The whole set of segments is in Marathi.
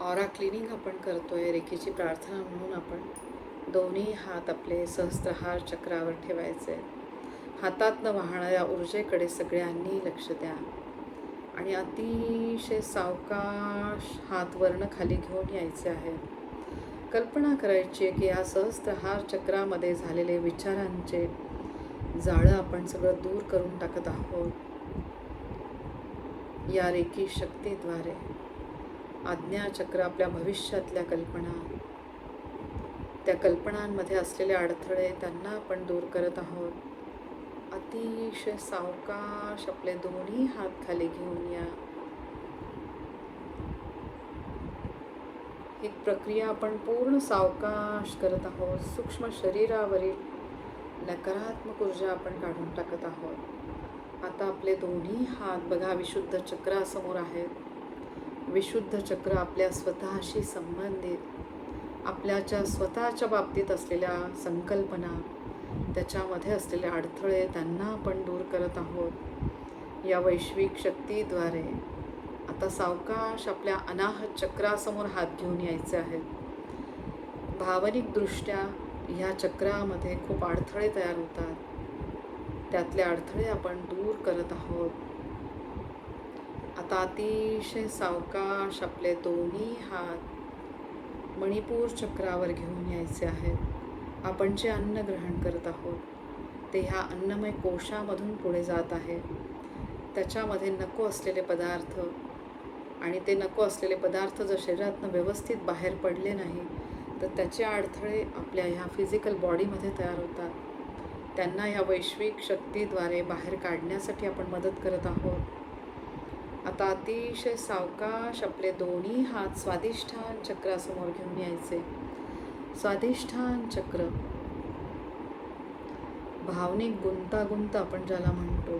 ऑरा क्लिनिंग आपण करतोय रेखीची प्रार्थना म्हणून आपण दोन्ही हात आपले सहस्त्रहार चक्रावर ठेवायचे. हातातनं वाहणाऱ्या ऊर्जेकडे सगळ्यांनी लक्ष द्या. आणि अतिशय सावकाश हात वर्ण खाली घेऊन यायचे आहे. कल्पना करायची आहे की या सहस्त्रहार चक्रामध्ये झालेले विचारांचे जाळं आपण सगळं दूर करून टाकत आहोत. या रेखी शक्तीद्वारे. आज्ञाचक्र आपल्या भविष्यातल्या कल्पना. त्या कल्पनांमध्ये असलेले अडथळे त्यांना आपण दूर करत आहोत. अतिशय सावकाश आपले दोन्ही हात खाली घेऊन या. ही प्रक्रिया आपण पूर्ण सावकाश करत आहोत. सूक्ष्म शरीरावरील नकारात्मक ऊर्जा आपण काढून टाकत आहोत. आता आपले दोन्ही हात बघा विशुद्ध चक्रासमोर आहेत. विशुद्ध चक्र आपल्या स्वतःशी संबंधित आपल्याच्या स्वतःच्या बाबतीत असलेल्या संकल्पना त्याच्यामध्ये असलेले अडथळे त्यांना आपण दूर करत आहोत. या वैश्विक शक्तीद्वारे आता सावकाश आपल्या अनाहत चक्रासमोर हात घेऊन यायचे आहेत. भावनिकदृष्ट्या ह्या चक्रामध्ये खूप अडथळे तयार होतात. त्यातले अडथळे आपण दूर करत आहोत. आता अतिशय सावकाश आपले दोन्ही हात मणिपूर चक्रावर घेऊन यायचे आहेत. आपण जे अन्न ग्रहण करत आहोत ते ह्या अन्नमय कोशामधून पुढे जात आहे. त्याच्यामध्ये नको असलेले पदार्थ आणि ते नको असलेले पदार्थ जर शरीरातनं व्यवस्थित बाहेर पडले नाही तर त्याचे अडथळे आपल्या ह्या फिजिकल बॉडीमध्ये तयार होतात. त्यांना ह्या वैश्विक शक्तीद्वारे बाहेर काढण्यासाठी आपण मदत करत आहोत. आता अतिशय सावकाश आपले दोन्ही हात स्वादिष्ठान चक्रासमोर घेऊन यायचे. स्वादिष्ठान चक्र. भावनिक गुंतागुंत आपण ज्याला म्हणतो.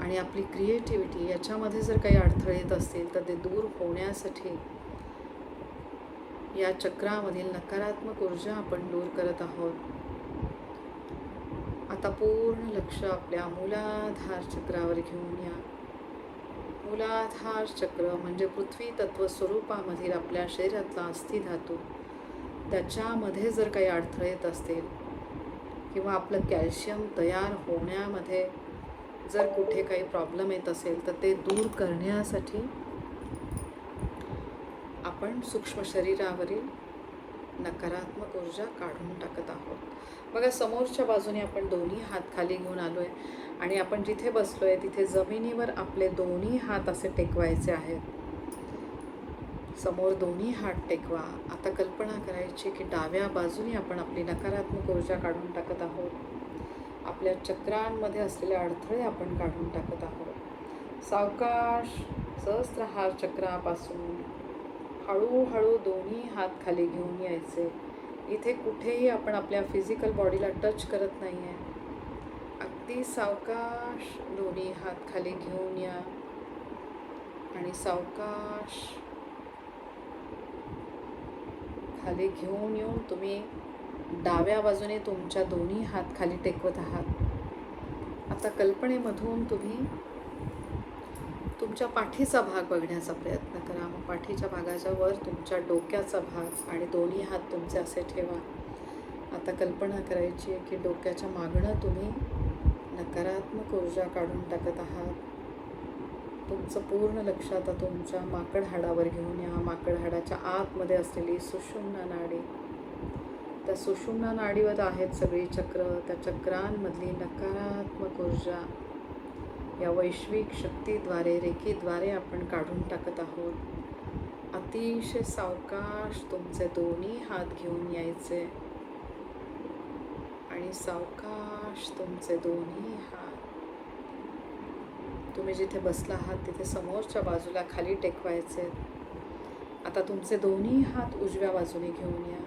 आणि आपली क्रिएटिव्हिटी याच्यामध्ये जर काही अडथळे येत असतील तर ते दूर होण्यासाठी या चक्रामधील नकारात्मक ऊर्जा आपण दूर करत आहोत. आता पूर्ण लक्ष आपल्या मूलाधार चक्रावर घेऊन या. मूलाधार चक्र म्हणजे पृथ्वी तत्व स्वरूपामधील आपल्या शरीरातला अस्थिधातू त्याच्यामध्ये जर काही अडथळे येत असतील किंवा आपलं कॅल्शियम तयार होण्यामध्ये जर कुठे काही प्रॉब्लेम येत असेल तर ते दूर करण्यासाठी आपण सूक्ष्म शरीरावरील नकारात्मक ऊर्जा काढून टाकत आहोत. बघा समोरच्या बाजूने आपण दोन्ही हात खाली घेऊन आलो आहे आणि आपण जिथे बसलो आहे तिथे जमिनीवर आपले दोन्ही हात असे टेकवायचे आहेत. समोर दोन्ही हात टेकवा. आता कल्पना करायची की डाव्या बाजूने आपण आपली नकारात्मक ऊर्जा काढून टाकत आहोत. आपल्या चक्रांमध्ये असलेले अडथळे आपण काढून टाकत आहोत. सावकाश सहस्त्रहार चक्रापासून हळूहळू दोन्ही हात खाली घेऊन यायचे. इथे कुठेही आपण आपल्या फिजिकल बॉडीला टच करत नाही आहे अगदी सावकाश दोन्ही हात खाली घेऊन या. आणि सावकाश खाली घेऊन येऊन तुम्ही डाव्या बाजूने तुमच्या दोन्ही हात खाली टेकवत आहात. आता कल्पनेमधून तुम्ही तुमच्या पाठीचा भाग बघण्याचा प्रयत्न करा. मग पाठीच्या भागाच्या वर तुमच्या डोक्याचा भाग आणि दोन्ही हात तुमचे असे ठेवा. आता कल्पना करायची आहे की डोक्याच्या मागणं तुम्ही नकारात्मक ऊर्जा काढून टाकत आहात. तुमचं पूर्ण लक्ष आता तुमच्या माकड हाडावर घेऊन या. माकड हाडाच्या आतमध्ये असलेली सुषुम्ना नाडी. त्या सुषुम्ना नाडीवर आहेत सगळी चक्र. त्या चक्रांमधली नकारात्मक ऊर्जा या वैश्विक शक्तीद्वारे रेखीद्वारे आपण काढून टाकत आहोत. अतिशय सावकाश तुमचे दोन्ही हात घेऊन यायचे. आणि सावकाश तुमचे दोन्ही हात तुम्ही जिथे बसला आहात तिथे समोरच्या बाजूला खाली टेकवायचे. आता तुमचे दोन्ही हात उजव्या बाजूने घेऊन या.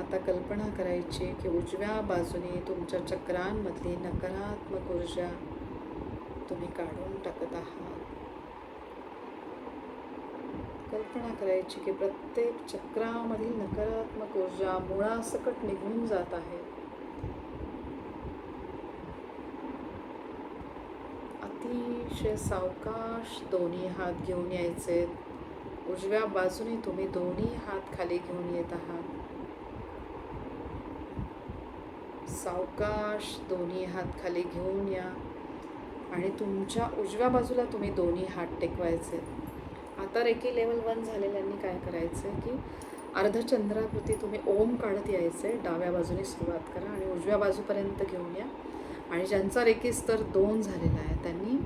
आता कल्पना करायची की उजव्या बाजूने तुमच्या चक्रांमधली नकारात्मक ऊर्जा तुम्ही काढून टाकत आहात. कल्पना करायची की प्रत्येक चक्रामधील नकारात्मक ऊर्जा मुळासकट निघून जात आहे. असे सावकाश दोन्ही हात घेऊन यायचे. उजव्या बाजूने तुम्ही दोन्ही हात खाली घेऊन येत आहात. सावकाश दोन्ही हात खाली घेऊन या. आणि तुमच्या उजव्या बाजूला तुम्ही दोन्ही हात टेकवायचे. आता रेकी लेवल वन झालेल्यांनी काय करायचं की अर्धचंद्राकृती तुम्ही ओम काढत यायचे. डाव्या बाजूने सुरुवात करा आणि उजव्या बाजूपर्यंत घेऊन या. आणि ज्यांचा रेकी स्तर दोन झालेला आहे त्यांनी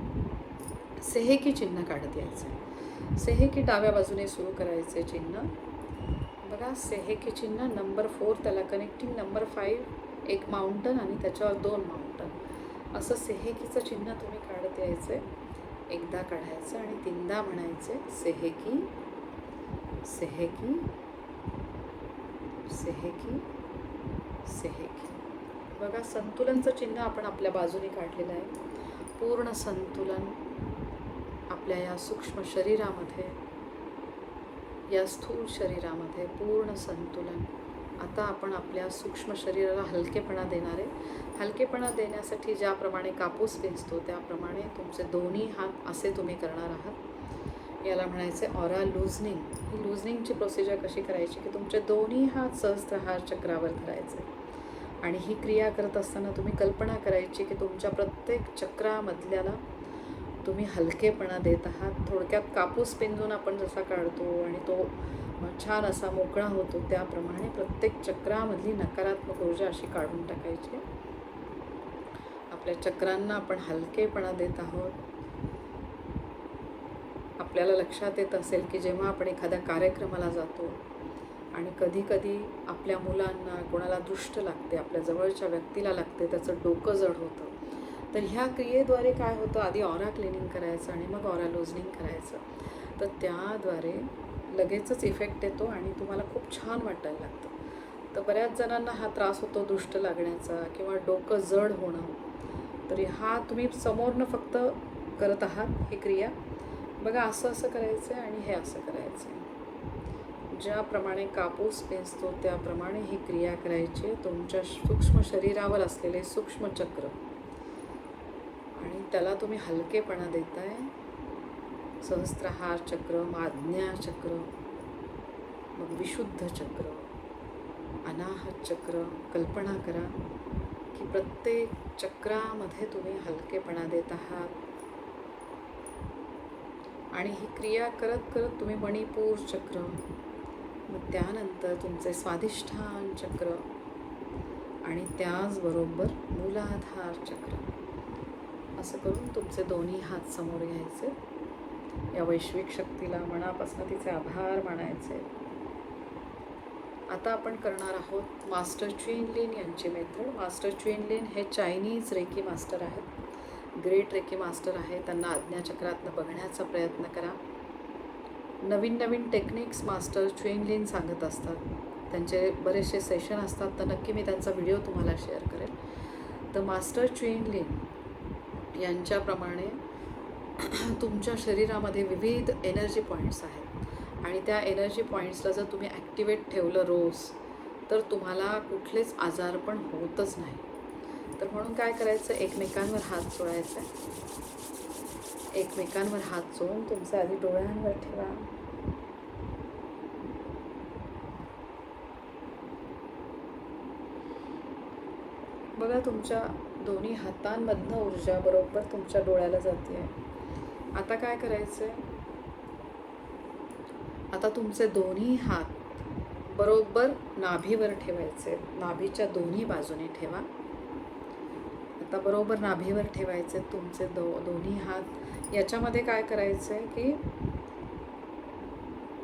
सेहेकी चिन्ह काढत यायचं. सेहेकी डाव्या बाजूने सुरू करायचे चिन्ह. बघा सेहेकी चिन्ह नंबर फोर त्याला कनेक्टिंग नंबर फाईव्ह एक माउंटन आणि त्याच्यावर दोन माउंटन असं सेहेकीचं चिन्ह तुम्ही काढत यायचे. एकदा काढायचं आणि तीनदा म्हणायचे सेहेकी सेहेकी सेहेकी सेहेकी. बघा संतुलनचं चिन्ह आपण आपल्या बाजूने काढलेलं आहे. पूर्ण संतुलन आपल्या या सूक्ष्म शरीरामध्ये या स्थूल शरीरामध्ये पूर्ण संतुलन. आता आपण आपल्या सूक्ष्म शरीराला हलकेपणा देणारे हलकेपणा देण्यासाठी ज्याप्रमाणे कापूस वेचतो त्याप्रमाणे तुमचे दोन्ही हात असे तुम्ही करणार आहात. याला म्हणायचे ऑरा लुझनिंग ही लुझनिंगची प्रोसिजर कशी करायची? की तुमचे दोन्ही हात सहस्त्रहार चक्रावर धरायचे आणि ही क्रिया करत असताना तुम्ही कल्पना करायची की तुमच्या प्रत्येक चक्रामधल्याला तुम्ही हलकेपणा देत आहात थोडक्यात कापूस पिंजून आपण जसा काढतो आणि तो छान असा मोकळा होतो त्याप्रमाणे प्रत्येक चक्रामधली नकारात्मक ऊर्जा अशी काढून टाकायची. आपल्या चक्रांना आपण हलकेपणा देत आहोत. आपल्याला लक्षात येत असेल की जेव्हा आपण एखाद्या कार्यक्रमाला जातो आणि कधी कधी आपल्या मुलांना कोणाला दुष्ट लागते आपल्या जवळच्या व्यक्तीला लागते त्याचं डोकं जड होतं. तर ह्या क्रियेद्वारे काय होतं? आधी ऑरा क्लिनिंग करायचं आणि मग ऑरा लोजनिंग करायचं. तर त्याद्वारे लगेचच इफेक्ट येतो आणि तुम्हाला खूप छान वाटायला लागतं. तर बऱ्याच जणांना हा त्रास होतो दृष्ट लागण्याचा किंवा डोकं जड होणं. तरी हा तुम्ही समोरनं फक्त करत आहात ही क्रिया. बघा असं असं करायचं आहे आणि हे असं करायचं आहे ज्याप्रमाणे कापूस पेचतो त्याप्रमाणे ही क्रिया करायची. तुमच्या सूक्ष्म शरीरावर असलेले सूक्ष्म चक्र. त्याला तुम्ही हलकेपणा देताय. सहस्त्रहार चक्र माज्ञा चक्र मग विशुद्ध चक्र अनाहत चक्र कल्पना करा की प्रत्येक चक्रामध्ये तुम्ही हलकेपणा देत आहात. आणि ही क्रिया करत करत तुम्ही मणिपूर चक्र मग त्यानंतर तुमचे स्वाधिष्ठान चक्र आणि त्याचबरोबर मूलाधार चक्र. असं करून तुमचे दोन्ही हात समोर घ्यायचे. या वैश्विक शक्तीला मनापासून तिचे आभार मानायचे. आता आपण करणार आहोत मास्टर च्युइनलिन यांचे मेथड. मास्टर च्युइनलिन हे चायनीज रेकी मास्टर आहेत. ग्रेट रेकी मास्टर आहे त्यांना आज्ञाचक्रातनं बघण्याचा प्रयत्न करा. नवीन नवीन टेक्निक्स मास्टर च्युइनलिन सांगत असतात. त्यांचे बरेचसे सेशन असतात. तर नक्की मी त्यांचा व्हिडिओ तुम्हाला शेअर करेन. तर मास्टर च्युइनलिन यांच्याप्रमाणे तुमच्या शरीरामध्ये विविध एनर्जी पॉईंट्स आहेत. आणि त्या एनर्जी पॉईंट्सला जर तुम्ही ॲक्टिवेट ठेवलं रोज तर तुम्हाला कुठलेच आजार पण होतच नाही. तर म्हणून काय करायचं? एकमेकांवर हात चोळायचा एकमेकांवर हात चोळून तुमचे आधी डोळ्यांवर ठेवा. बघा तुमच्या दोन्ही हातांमधनं ऊर्जा बरोबर तुमच्या डोळ्याला जाते. आहे आता काय करायचं आहे आता तुमचे दोन्ही हात बरोबर नाभीवर ठेवायचे. नाभीच्या दोन्ही बाजूने ठेवा. आता बरोबर नाभीवर ठेवायचे. तुमचे दो दोन्ही हात याच्यामध्ये काय करायचं आहे की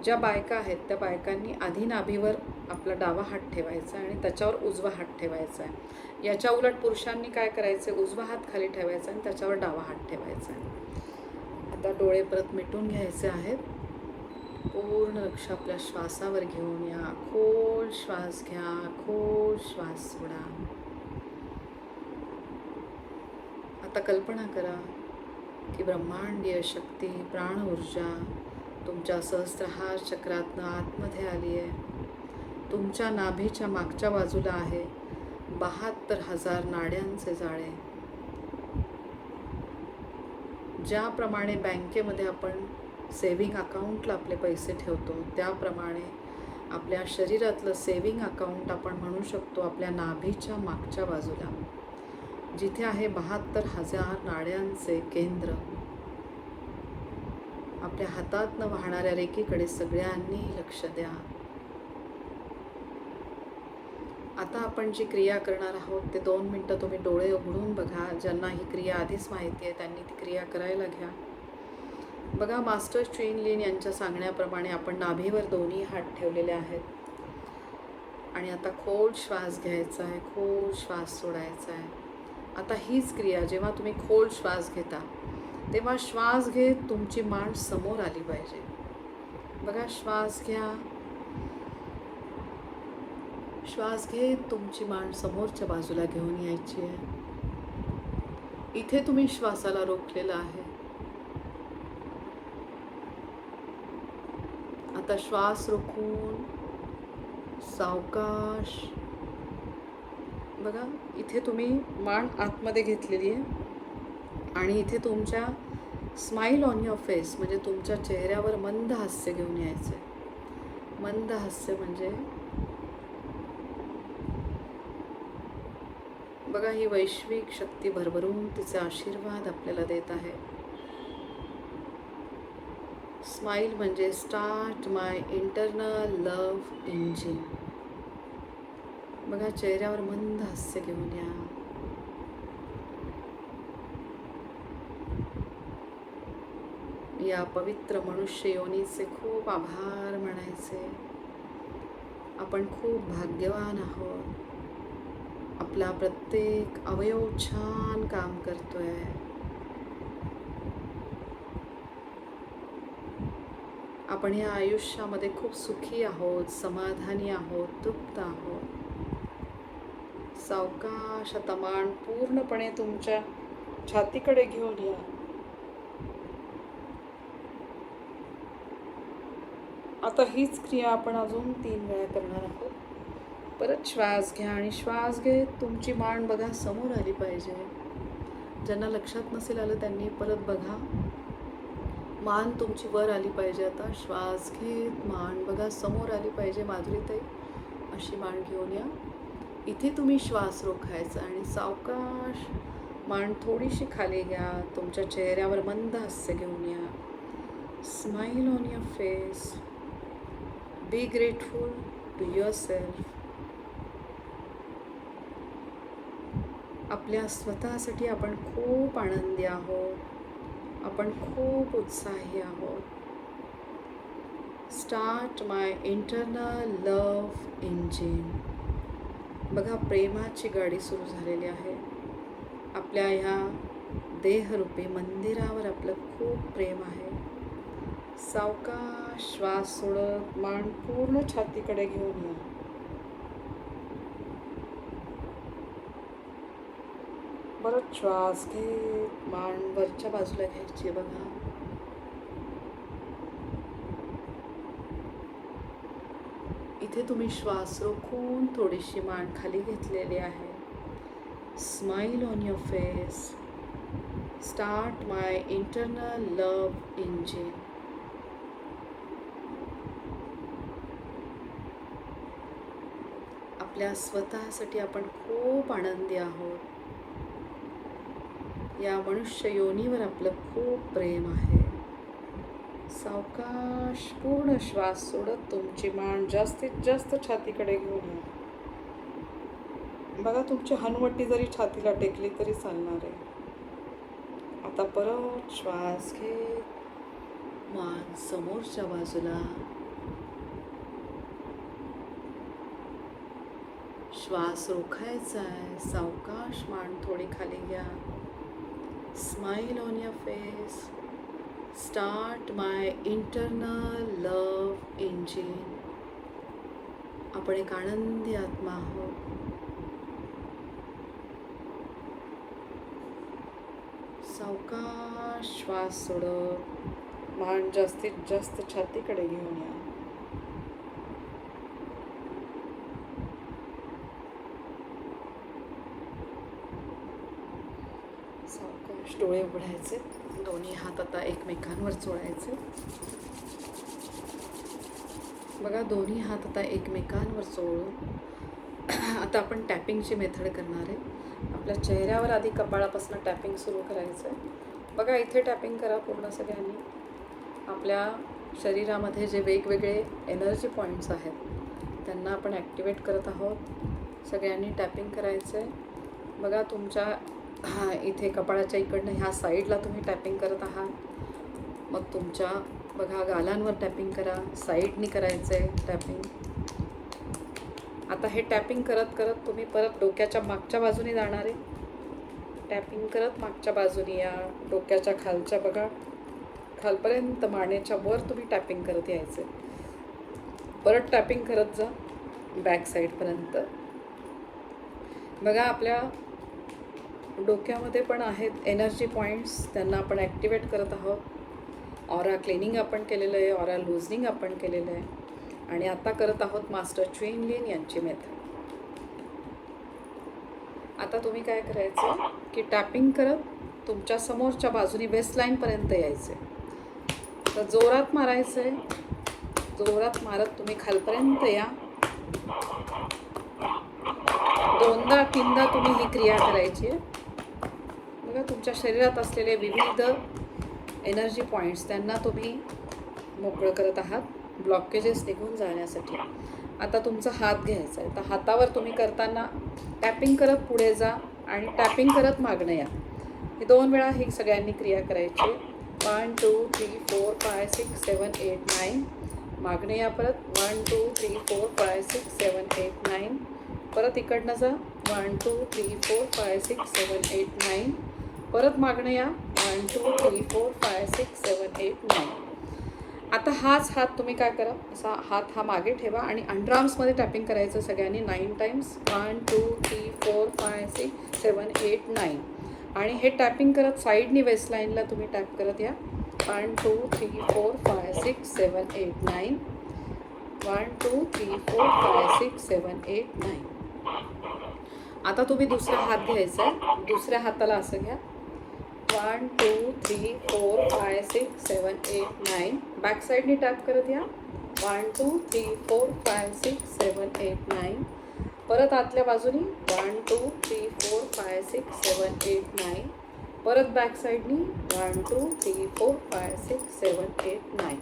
ज्या बायका आहेत त्या बायकांनी आधी नाभीवर आपला डावा हात ठेवायचा आणि त्याच्यावर उजवा हात ठेवायचा आहे. याच्या उलट पुरुषांनी काय करायचं? उजवा हात खाली ठेवायचा आणि त्याच्यावर डावा हात ठेवायचा. आहे आता डोळे परत मिटून घ्यायचे आहेत. पूर्ण लक्ष आपल्या श्वासावर घेऊन या. खोल श्वास घ्या. खोल श्वास सोडा. आता कल्पना करा की ब्रह्मांडीय शक्ती प्राण ऊर्जा तुमच्या सहस्त्रहार चक्रातनं आतमध्ये आली आहे तुमच्या नाभीच्या मागच्या बाजूला आहे. बहात्तर हजार नाड्यांचे जाळे. ज्याप्रमाणे बँकेमध्ये आपण सेविंग अकाउंटला आपले पैसे ठेवतो त्याप्रमाणे आपल्या शरीरातलं सेविंग अकाउंट आपण म्हणू शकतो आपल्या नाभीच्या मागच्या बाजूला जिथे आहे बहात्तर हजार नाड्यांचे केंद्र. आपल्या हातातनं वाहणाऱ्या रेखीकडे सगळ्यांनी लक्ष द्या. आता आपण जी क्रिया करणार आहोत ते दोन मिनटं तुम्ही डोळे उघडून बघा. ज्यांना ही क्रिया आधीच माहिती आहे त्यांनी ती क्रिया करायला घ्या. बघा मास्टर चुईन लिन यांच्या सांगण्याप्रमाणे आपण नाभीवर दोन्ही हात ठेवलेले आहेत. आणि आता खोल श्वास घ्यायचा आहे खोल श्वास सोडायचा आहे. आता हीच क्रिया जेव्हा तुम्ही खोल श्वास घेता तेव्हा श्वास घेत तुमची मान समोर आली पाहिजे. बघा श्वास घ्या. श्वास घेत तुमची मान समोरच्या बाजूला घेऊन यायची आहे. इथे तुम्ही श्वासाला रोखलेलं आहे. आता श्वास रोखून सावकाश. बघा इथे तुम्ही मान आतमध्ये घेतलेली आहे. आणि इथे तुमच्या स्माईल ऑन युअर फेस म्हणजे तुमच्या चेहऱ्यावर मंद हास्य घेऊन यायचं आहे मंद हास्य म्हणजे बघा ही वैश्विक शक्ती भरभरून तिचे आशीर्वाद आपल्याला देत आहे. स्माईल म्हणजे start my internal love engine. बघा चेहऱ्यावर मंद हास्य घेऊन या. या पवित्र मनुष्य योनीचे खूप आभार म्हणायचे आपण खूप भाग्यवान आहोत. आपला प्रत्येक अवयव छान काम करतोय. आपण या आयुष्यामध्ये खूप सुखी आहोत समाधानी आहोत तृप्त आहोत. सावकाश आता मान पूर्णपणे तुमच्या छातीकडे घेऊन या. आता हीच क्रिया आपण अजून तीन वेळा करणार आहोत. परत श्वास घ्या आणि श्वास घेत तुमची मान बघा समोर आली पाहिजे. ज्यांना लक्षात नसेल आलं त्यांनी परत बघा. मान तुमची वर आली पाहिजे आता. श्वास घेत मान बघा समोर आली पाहिजे माधुरीताई अशी मान घेऊन या. इथे तुम्ही श्वास रोखायचा आणि सावकाश मान थोडीशी खाली घ्या. तुमच्या चेहऱ्यावर मंद हास्य घेऊन या. Smile on your face be grateful to your yourself स्वतःसाठी आपण खूप आनंदी आहोत. आपण खूप उत्साही आहोत. Start my internal love engine बघा प्रेमाची गाडी सुरू झालेली आहे. आपल्या ह्या देहरूपी मंदिरावर आपलं खूप प्रेम आहे. सावका श्वास सोडत मान पूर्ण छातीकडे घेऊन या. परत श्वास घेत मान वरच्या बाजूला घ्यायची बघा. इथे तुम्ही श्वास रोखून थोडीशी मान खाली घेतलेली आहे. Smile on your face start my internal love engine आपल्या स्वतःसाठी आपण खूप आनंदी आहोत. या मनुष्य योनीवर आपलं खूप प्रेम आहे. सावकाश पूर्ण श्वास सोडत तुमची मान जास्तीत जास्त छातीकडे घेऊन या. बघा तुमची हनुवटी जरी छातीला टेकली तरी चालणार आहे. आता परत श्वास घे. मान समोरच्या बाजूला. श्वास रोखायचा आहे. सावकाश मान थोडी खाली घ्या. Smile on your face start my internal love engine आपण एक आनंदी आत्मा आहोत. सावकाश श्वास सोडत. मान जास्तीत जास्त छातीकडे घेऊन या सावकाश डोळे उघडायचे. दोन्ही हात आता एकमेकांवर चोळायचे. बघा दोन्ही हात आता एकमेकांवर चोळून. आता आपण टॅपिंगची मेथड करणार आहे. आपल्या चेहऱ्यावर आधी कपाळापासून टॅपिंग सुरू करायचं आहे बघा इथे टॅपिंग करा पूर्ण सगळ्यांनी. आपल्या शरीरामध्ये जे वेगवेगळे एनर्जी पॉईंट्स आहेत त्यांना आपण ॲक्टिवेट करत आहोत. सगळ्यांनी टॅपिंग करायचं आहे बघा तुमच्या हा इथे कपाळाच्या इकडनं ह्या साईडला तुम्ही टॅपिंग करत आहात. मग तुमच्या बघा गालांवर टॅपिंग करा. साईडनी करायचं आहे टॅपिंग आता हे टॅपिंग करत करत तुम्ही परत डोक्याच्या मागच्या बाजूने जाणार आहे. टॅपिंग करत मागच्या बाजूने या डोक्याच्या खालच्या बघा. खालपर्यंत मानेच्या वर तुम्ही टॅपिंग करत यायचं परत टॅपिंग करत जा बॅक साईडपर्यंत बघा आपल्या डोक्यामध्ये पण आहेत एनर्जी पॉईंट्स त्यांना आपण ॲक्टिवेट करत आहोत. ऑरा क्लिनिंग आपण केलेलं आहे. ऑरा लुझनिंग आपण केलेलं आहे. आणि आता करत आहोत मास्टर च्युईन यांची मेथड आता तुम्ही काय करायचं? की टॅपिंग करत तुमच्या समोरच्या बाजूने बेस्टलाईनपर्यंत यायचं आहे तर जोरात मारायचं आहे जोरात मारत तुम्ही खालपर्यंत या. दोनदा तीनदा तुम्ही ही क्रिया करायची आहे. तुमच्या शरीरात असलेले विविध एनर्जी पॉईंट्स त्यांना तुम्ही मोकळं करत आहात. ब्लॉकेजेस निघून जाण्यासाठी. आता तुमचा हात घ्यायचा आहे. तर हातावर तुम्ही करताना टॅपिंग करत पुढे जा आणि टॅपिंग करत मागणं या. हे दोन वेळा ही सगळ्यांनी क्रिया करायची. One two three four five six seven eight nine मागणे या परत. One two three four five six seven eight nine परत इकडनं जा. One two three four five six seven eight nine परत मागणं या. One two three four five six seven eight nine आता हाच हात तुम्ही काय करा? असा हात हा मागे ठेवा आणि अंडरआर्म्समध्ये टॅपिंग करायचं सगळ्यांनी nine times one two three four five six seven eight nine आणि हे टॅपिंग करत साईडनी वेस्ट लाईनला तुम्ही टॅप करत या. One two three four five six seven eight nine one two three four five six seven eight nine आता तुम्ही दुसरा हात घ्यायचा आहे. दुसऱ्या हाताला असं घ्या. One two three four five six seven eight nine back साईडनी टॅप करत या. One two three four five six seven eight nine परत आतल्या बाजूनी. One two three four five six seven eight nine परत बॅक साईडनी one two three four five six seven eight nine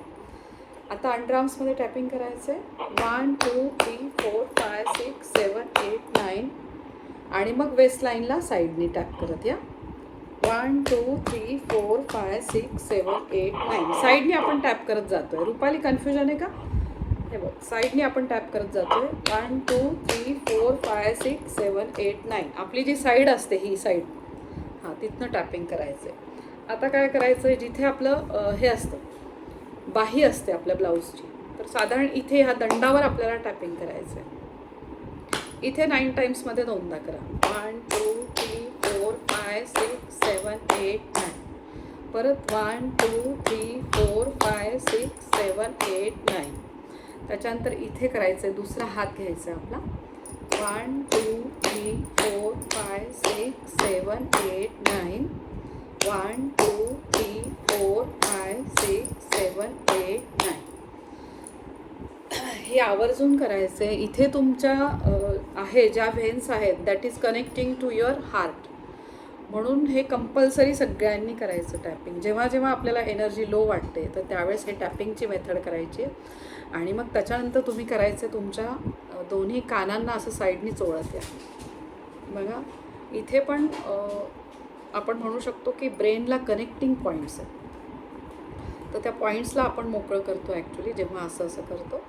आता अंडरआर्म्समध्ये टॅपिंग करायचं आहे one two three four five six seven eight nine आणि मग वेस्ट लाईनला साईडनी टॅप करत या. One two three four five six seven eight nine. साईडने आपण टॅप करत जातो आहे रुपाली कन्फ्युजन आहे का? हे बघ साईडने आपण टॅप करत जातो आहे one two three four five six seven eight nine. आपली जी साईड असते ही साईड. हां तिथनं टॅपिंग करायचं आहे आता काय करायचं आहे जिथे आपलं हे असतं बाही असते आपल्या ब्लाऊजची तर साधारण इथे ह्या दंडावर आपल्याला टॅपिंग करायचं आहे इथे नाईन टाईम्समध्ये दोनदा करा. One two three four five six seven eight nine. परत one two three four five six seven eight nine. त्याच्यानंतर इथे करायचं आहे दुसरा हात घ्यायचा आहे आपला. One two three four five six seven eight nine. One two three four five six seven eight nine. हे आवर्जून करायचं आहे इथे तुमच्या आहे ज्या व्हेन्स आहेत that is connecting to your heart म्हणून हे कंपल्सरी सगळ्यांनी करायचं टॅपिंग जेव्हा जेव्हा आपल्याला एनर्जी लो वाटते तर त्यावेळेस हे टॅपिंगची मेथड करायची आहे. आणि मग त्याच्यानंतर तुम्ही करायचं तुमच्या दोन्ही कानांना असं साईडनी चोळत या. बघा इथे पण आपण म्हणू शकतो की ब्रेनला कनेक्टिंग पॉईंट्स आहेत. तर त्या पॉईंट्सला आपण मोकळं करतो ॲक्च्युली जेव्हा असं असं करतो.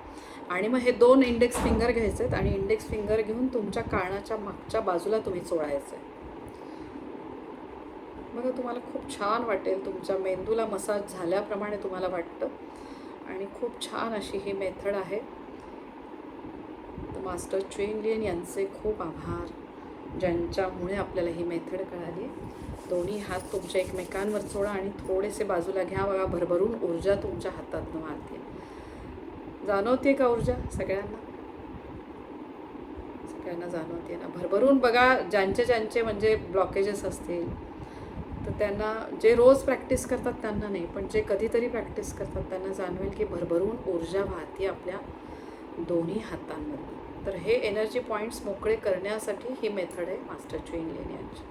आणि मग हे दोन इंडेक्स फिंगर घ्यायचे आहेत आणि इंडेक्स फिंगर घेऊन तुमच्या कानाच्या मागच्या बाजूला तुम्ही चोळायचं आहे बघा तुम्हाला खूप छान वाटेल. तुमच्या मेंदूला मसाज झाल्याप्रमाणे तुम्हाला वाटतं. आणि खूप छान अशी ही मेथड आहे. तर मास्टर च्वेनलियन यांचे खूप आभार. ज्यांच्यामुळे आपल्याला ही मेथड कळाली. दोन्ही हात तुमच्या एकमेकांवर चोळा आणि थोडेसे बाजूला घ्या. बघा भरभरून ऊर्जा तुमच्या हातातनं वाहते. जाणवते का ऊर्जा? सगळ्यांना? सगळ्यांना जाणवते ना? भरभरून बघा ज्यांचे ज्यांचे म्हणजे ब्लॉकेजेस असतील तर त्यांना जे रोज प्रॅक्टिस करतात त्यांना नाही पण जे कधीतरी प्रॅक्टिस करतात त्यांना जाणवेल की भरभरून ऊर्जा वाहते आपल्या दोन्ही हातांमध्ये. तर हे एनर्जी पॉईंट्स मोकळे करण्यासाठी ही मेथड आहे मास्टर चुईंग लेण्याची